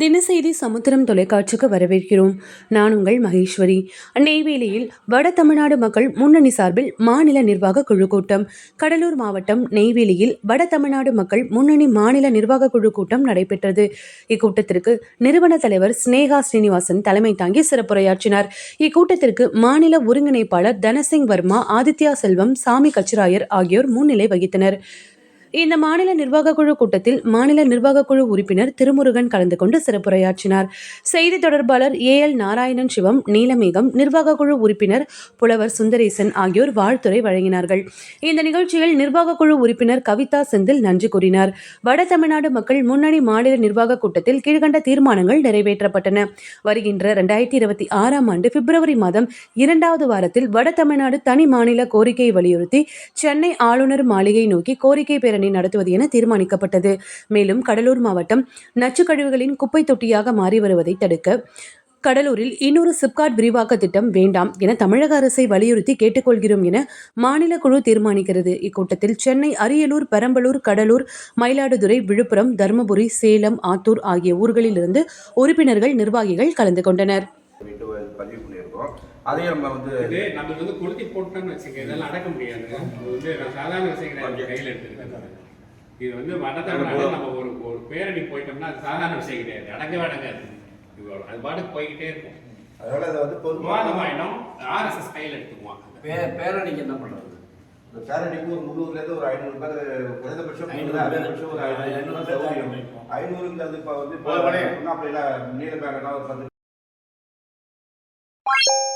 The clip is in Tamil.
தினசெய்தி சமுத்திரம் தொலைக்காட்சிக்கு வரவேற்கிறோம். நான் உங்கள் மகேஸ்வரி. நெய்வேலியில் வட தமிழ்நாடு மக்கள் முன்னணி சார்பில் மாநில நிர்வாக குழு கூட்டம். கடலூர் மாவட்டம் நெய்வேலியில் வட தமிழ்நாடு மக்கள் முன்னணி மாநில நிர்வாக குழு கூட்டம் நடைபெற்றது. இக்கூட்டத்திற்கு நிறுவன தலைவர் ஸ்னேகா ஸ்ரீனிவாசன் தலைமை தாங்கி சிறப்புரையாற்றினார். இக்கூட்டத்திற்கு மாநில ஒருங்கிணைப்பாளர் தனசிங் வர்மா ஆதித்யா செல்வம் சாமி கச்சிராயர் ஆகியோர் முன்னிலை வகித்தனர். இந்த மாநில நிர்வாக குழு கூட்டத்தில் மாநில நிர்வாக குழு உறுப்பினர் திருமுருகன் கலந்து கொண்டு சிறப்புரையாற்றினார். செய்தி தொடர்பாளர் ஏ. எல். நாராயணன் சிவம் நீலமேகம் நிர்வாக குழு உறுப்பினர் புலவர் சுந்தரேசன் ஆகியோர் வாழ்த்துரை வழங்கினார்கள். இந்த நிகழ்ச்சியில் நிர்வாக குழு உறுப்பினர் கவிதா செந்தில் நன்றி கூறினார். வட தமிழ்நாடு மக்கள் முன்னணி மாநில நிர்வாக கூட்டத்தில் கீழ்கண்ட தீர்மானங்கள் நிறைவேற்றப்பட்டன. வருகின்ற இரண்டாயிரத்தி இருபத்தி ஆறாம் ஆண்டு பிப்ரவரி மாதம் இரண்டாவது வாரத்தில் வட தமிழ்நாடு தனி மாநில கோரிக்கையை வலியுறுத்தி சென்னை ஆளுநர் மாளிகை நோக்கி கோரிக்கை பெற பேரணி நடத்துவது என தீர்மானிக்கப்பட்டது. மேலும் கடலூர் மாவட்டம் நச்சுக்கழிவுகளின் குப்பை தொட்டியாக மாறி வருவதை தடுக்க கடலூரில் இன்னொரு சிப்காட் விரிவாக்க திட்டம் வேண்டாம் என தமிழக அரசை வலியுறுத்தி கேட்டுக்கொள்கிறோம் என மாநில குழு தீர்மானிக்கிறது. இக்கூட்டத்தில் சென்னை அரியலூர் பெரம்பலூர் கடலூர் மயிலாடுதுறை விழுப்புரம் தருமபுரி சேலம் ஆத்தூர் ஆகிய ஊர்களிலிருந்து உறுப்பினர்கள் நிர்வாகிகள் கலந்து கொண்டனர். பதிவு பண்ணியிருக்கோம். அதையும் நம்ம வந்து நம்மளுக்கு வந்து கொளுத்தி போட்டோம்னு வச்சுக்க இதெல்லாம் அடக்க முடியாது. வந்து நான் சாதாரண விஷயம் கிடையாது கையில் எடுத்துருக்கேன் இது வந்து வட தமிழ்நாடு நம்ம ஒரு ஒரு பேரணி போயிட்டோம்னா அது சாதாரண விஷயம் கிடையாது. அடங்கவே அடங்காது இது அது பாட்டுக்கு போய்கிட்டே இருக்கும். அதனால அதை வந்து பொதுவாக விவாதமாயிடும். ஆர்எஸ்எஸ் கையில் எடுத்துக்குவான் பே பேரணிக்கு என்ன பண்றது? இந்த பேரணிக்கு ஒரு முந்நூறுலேருந்து ஒரு ஐநூறு பேர் குறைந்தபட்சம் ஐநூறு அதிகபட்சம் ஒரு. ஐநூறு. ஐநூறுங்கிறது இப்போ வந்து இப்போ போதுமானே. அப்படி இல்லை நீல பேங்கன்னா ஒரு பத்து you